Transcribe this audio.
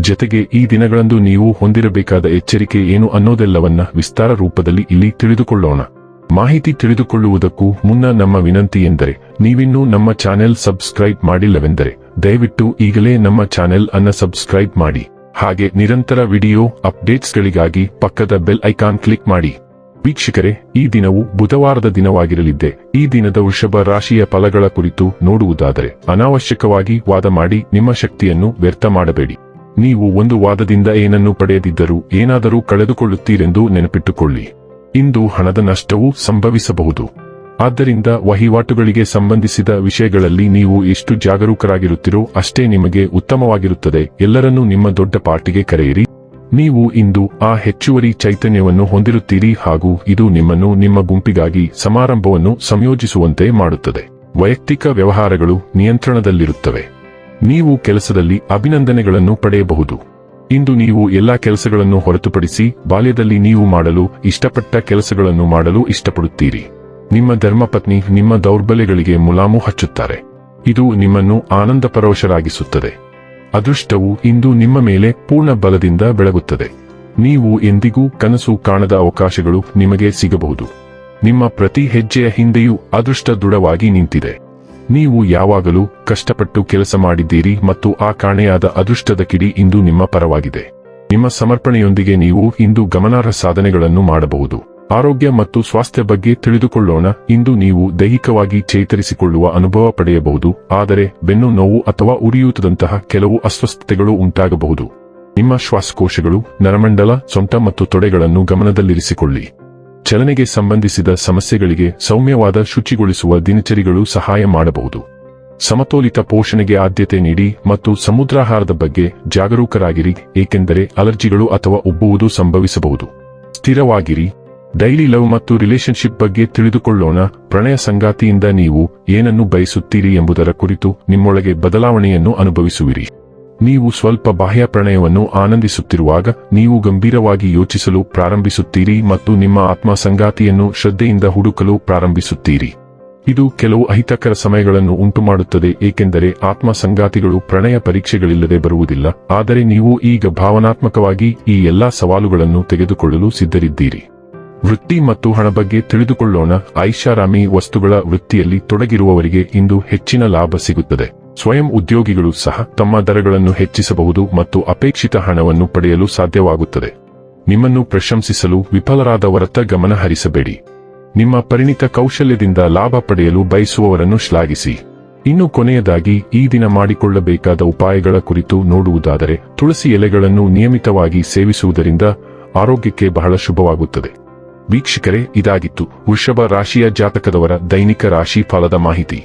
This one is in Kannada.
ಜತೆಗೆ ಈ ದಿನಗಳಂದು ನೀವು ಹೊಂದಿರಬೇಕಾದ ಎಚ್ಚರಿಕೆ ಏನು ಅನ್ನೋದೆಲ್ಲವನ್ನ ವಿಸ್ತಾರ ರೂಪದಲ್ಲಿ ಇಲ್ಲಿ ತಿಳಿದುಕೊಳ್ಳೋಣ. ಮಾಹಿತಿ ತಿಳಿದುಕೊಳ್ಳುವುದಕ್ಕೂ ಮುನ್ನ ನಮ್ಮ ವಿನಂತಿ ಎಂದರೆ, ನೀವಿನ್ನೂ ನಮ್ಮ ಚಾನೆಲ್ ಸಬ್ಸ್ಕ್ರೈಬ್ ಮಾಡಿಲ್ಲವೆಂದರೆ, ದಯವಿಟ್ಟು ಈಗಲೇ ನಮ್ಮ ಚಾನೆಲ್ ಅನ್ನ ಸಬ್ಸ್ಕ್ರೈಬ್ ಮಾಡಿ. ಹಾಗೆ ನಿರಂತರ ವಿಡಿಯೋ ಅಪ್ಡೇಟ್ಸ್ಗಳಿಗಾಗಿ ಪಕ್ಕದ ಬೆಲ್ ಐಕಾನ್ ಕ್ಲಿಕ್ ಮಾಡಿ. ವೀಕ್ಷಕರೇ, ಈ ದಿನವು ಬುಧವಾರದ ದಿನವಾಗಿರಲಿದ್ದೆ, ಈ ದಿನದ ವೃಷಭ ರಾಶಿಯ ಫಲಗಳ ಕುರಿತು ನೋಡುವುದಾದರೆ, ಅನಾವಶ್ಯಕವಾಗಿ ವಾದ ಮಾಡಿ ನಿಮ್ಮ ಶಕ್ತಿಯನ್ನು ವ್ಯರ್ಥ ಮಾಡಬೇಡಿ. ನೀವು ಒಂದು ವಾದದಿಂದ ಏನನ್ನು ಪಡೆಯದಿದ್ದರೂ ಏನಾದರೂ ಕಳೆದುಕೊಳ್ಳುತ್ತೀರೆಂದು ನೆನಪಿಟ್ಟುಕೊಳ್ಳಿ. ಇಂದು ಹಣದ ನಷ್ಟವೂ ಸಂಭವಿಸಬಹುದು. ಆದ್ದರಿಂದ ವಹಿವಾಟುಗಳಿಗೆ ಸಂಬಂಧಿಸಿದ ವಿಷಯಗಳಲ್ಲಿ ನೀವು ಎಷ್ಟು ಜಾಗರೂಕರಾಗಿರುತ್ತೀರೋ ಅಷ್ಟೇ ನಿಮಗೆ ಉತ್ತಮವಾಗಿರುತ್ತದೆ. ಎಲ್ಲರನ್ನೂ ನಿಮ್ಮ ದೊಡ್ಡ ಪಾರ್ಟಿಗೆ ಕರೆಯಿರಿ. ನೀವು ಇಂದು ಆ ಹೆಚ್ಚುವರಿ ಚೈತನ್ಯವನ್ನು ಹೊಂದಿರುತ್ತೀರಿ ಹಾಗೂ ಇದು ನಿಮ್ಮನ್ನು ನಿಮ್ಮ ಗುಂಪಿಗಾಗಿ ಸಮಾರಂಭವನ್ನು ಸಂಯೋಜಿಸುವಂತೆ ಮಾಡುತ್ತದೆ. ವೈಯಕ್ತಿಕ ವ್ಯವಹಾರಗಳು ನಿಯಂತ್ರಣದಲ್ಲಿರುತ್ತವೆ. ನೀವು ಕೆಲಸದಲ್ಲಿ ಅಭಿನಂದನೆಗಳನ್ನು ಪಡೆಯಬಹುದು. ಇಂದು ನೀವು ಎಲ್ಲಾ ಕೆಲಸಗಳನ್ನು ಹೊರತುಪಡಿಸಿ ಬಾಲ್ಯದಲ್ಲಿ ನೀವು ಮಾಡಲು ಇಷ್ಟಪಟ್ಟ ಕೆಲಸಗಳನ್ನು ಮಾಡಲು ಇಷ್ಟಪಡುತ್ತೀರಿ. ನಿಮ್ಮ ಧರ್ಮಪತ್ನಿ ನಿಮ್ಮ ದೌರ್ಬಲ್ಯಗಳಿಗೆ ಮುಲಾಮು ಹಚ್ಚುತ್ತಾರೆ. ಇದು ನಿಮ್ಮನ್ನು ಆನಂದಪರವಶರಾಗಿಸುತ್ತದೆ ಅದೃಷ್ಟವು ಇಂದು ನಿಮ್ಮ ಮೇಲೆ ಪೂರ್ಣ ಬಲದಿಂದ ಬೆಳಗುತ್ತದೆ. ನೀವು ಎಂದಿಗೂ ಕನಸು ಕಾಣದ ಅವಕಾಶಗಳು ನಿಮಗೆ ಸಿಗಬಹುದು. ನಿಮ್ಮ ಪ್ರತಿ ಹೆಜ್ಜೆಯ ಹಿಂದೆಯೂ ಅದೃಷ್ಟ ದೃಢವಾಗಿ ನಿಂತಿದೆ. ನೀವು ಯಾವಾಗಲೂ ಕಷ್ಟಪಟ್ಟು ಕೆಲಸ ಮಾಡಿದ್ದೀರಿ ಮತ್ತು ಆ ಕಾಣೆಯಾದ ಅದೃಷ್ಟದ ಕಿಡಿ ಇಂದು ನಿಮ್ಮ ಪರವಾಗಿದೆ. ನಿಮ್ಮ ಸಮರ್ಪಣೆಯೊಂದಿಗೆ ನೀವು ಇಂದು ಗಮನಾರ್ಹ ಸಾಧನೆಗಳನ್ನು ಮಾಡಬಹುದು. ಆರೋಗ್ಯ ಮತ್ತು ಸ್ವಾಸ್ಥ್ಯ ಬಗ್ಗೆ ತಿಳಿದುಕೊಳ್ಳೋಣ. ಇಂದು ನೀವು ದೈಹಿಕವಾಗಿ ಚೇತರಿಸಿಕೊಳ್ಳುವ ಅನುಭವ ಪಡೆಯಬಹುದು. ಆದರೆ ಬೆನ್ನು ನೋವು ಅಥವಾ ಉರಿಯೂತದಂತಹ ಕೆಲವು ಅಸ್ವಸ್ಥತೆಗಳು ಉಂಟಾಗಬಹುದು. ನಿಮ್ಮ ಶ್ವಾಸಕೋಶಗಳು, ನರಮಂಡಲ, ಸೊಂಟ ಮತ್ತು ತೊಡೆಗಳನ್ನು ಗಮನದಲ್ಲಿರಿಸಿಕೊಳ್ಳಿ. ಚಲನೆಗೆ ಸಂಬಂಧಿಸಿದ ಸಮಸ್ಯೆಗಳಿಗೆ ಸೌಮ್ಯವಾದ ಶುಚಿಗೊಳಿಸುವ ದಿನಚರಿಗಳು ಸಹಾಯ ಮಾಡಬಹುದು. ಸಮತೋಲಿತ ಪೋಷಣೆಗೆ ಆದ್ಯತೆ ನೀಡಿ ಮತ್ತು ಸಮುದ್ರಾಹಾರದ ಬಗ್ಗೆ ಜಾಗರೂಕರಾಗಿರಿ, ಏಕೆಂದರೆ ಅಲರ್ಜಿಗಳು ಅಥವಾ ಉಬ್ಬುವುದು ಸಂಭವಿಸಬಹುದು. ಸ್ಥಿರವಾಗಿರಿ. ಡೈಲಿ ಲವ್ ಮತ್ತು ರಿಲೇಶನ್ಶಿಪ್ ಬಗ್ಗೆ ತಿಳಿದುಕೊಳ್ಳೋಣ. ಪ್ರಣಯ ಸಂಗಾತಿಯಿಂದ ನೀವು ಏನನ್ನು ಬಯಸುತ್ತೀರಿ ಎಂಬುದರ ಕುರಿತು ನಿಮ್ಮೊಳಗೆ ಬದಲಾವಣೆಯನ್ನು ಅನುಭವಿಸುವಿರಿ. ನೀವು ಸ್ವಲ್ಪ ಬಾಹ್ಯ ಪ್ರಣಯವನ್ನು ಆನಂದಿಸುತ್ತಿರುವಾಗ ನೀವು ಗಂಭೀರವಾಗಿ ಯೋಚಿಸಲು ಪ್ರಾರಂಭಿಸುತ್ತೀರಿ ಮತ್ತು ನಿಮ್ಮ ಆತ್ಮ ಸಂಗಾತಿಯನ್ನು ಶ್ರದ್ಧೆಯಿಂದ ಹುಡುಕಲು ಪ್ರಾರಂಭಿಸುತ್ತೀರಿ. ಇದು ಕೆಲವು ಅಹಿತಕರ ಸಮಯಗಳನ್ನು ಉಂಟುಮಾಡುತ್ತದೆ, ಏಕೆಂದರೆ ಆತ್ಮ ಸಂಗಾತಿಗಳು ಪ್ರಣಯ ಪರೀಕ್ಷೆಗಳಿಲ್ಲದೆ ಬರುವುದಿಲ್ಲ, ಆದರೆ ನೀವು ಈಗ ಭಾವನಾತ್ಮಕವಾಗಿ ಈ ಎಲ್ಲಾ ಸವಾಲುಗಳನ್ನು ತೆಗೆದುಕೊಳ್ಳಲು ಸಿದ್ಧರಿದ್ದೀರಿ. ವೃತ್ತಿ ಮತ್ತು ಹಣ ಬಗ್ಗೆ ತಿಳಿದುಕೊಳ್ಳೋಣ, ಐಷಾರಾಮಿ ವಸ್ತುಗಳ ವೃತ್ತಿಯಲ್ಲಿ ತೊಡಗಿರುವವರಿಗೆ ಇಂದು ಹೆಚ್ಚಿನ ಲಾಭ ಸಿಗುತ್ತದೆ. ಸ್ವಯಂ ಉದ್ಯೋಗಿಗಳು ಸಹ ತಮ್ಮ ದರಗಳನ್ನು ಹೆಚ್ಚಿಸಬಹುದು ಮತ್ತು ಅಪೇಕ್ಷಿತ ಹಣವನ್ನು ಪಡೆಯಲು ಸಾಧ್ಯವಾಗುತ್ತದೆ. ನಿಮ್ಮನ್ನು ಪ್ರಶಂಸಿಸಲು ವಿಫಲರಾದವರತ್ತ ಗಮನ ಹರಿಸಬೇಡಿ. ನಿಮ್ಮ ಪರಿಣಿತ ಕೌಶಲ್ಯದಿಂದ ಲಾಭ ಪಡೆಯಲು ಬಯಸುವವರನ್ನು ಶ್ಲಾಘಿಸಿ. ಇನ್ನು ಕೊನೆಯದಾಗಿ, ಈ ದಿನ ಮಾಡಿಕೊಳ್ಳಬೇಕಾದ ಉಪಾಯಗಳ ಕುರಿತು ನೋಡುವುದಾದರೆ, ತುಳಸಿ ಎಲೆಗಳನ್ನು ನಿಯಮಿತವಾಗಿ ಸೇವಿಸುವುದರಿಂದ ಆರೋಗ್ಯಕ್ಕೆ ಬಹಳ ಶುಭವಾಗುತ್ತದೆ. ವೀಕ್ಷಕರೇ, ಇದಾಗಿತ್ತು. ವೃಷಭ ರಾಶಿಯ ಜಾತಕದವರ ದೈನಿಕ ರಾಶಿ ಫಲದ ಮಾಹಿತಿ.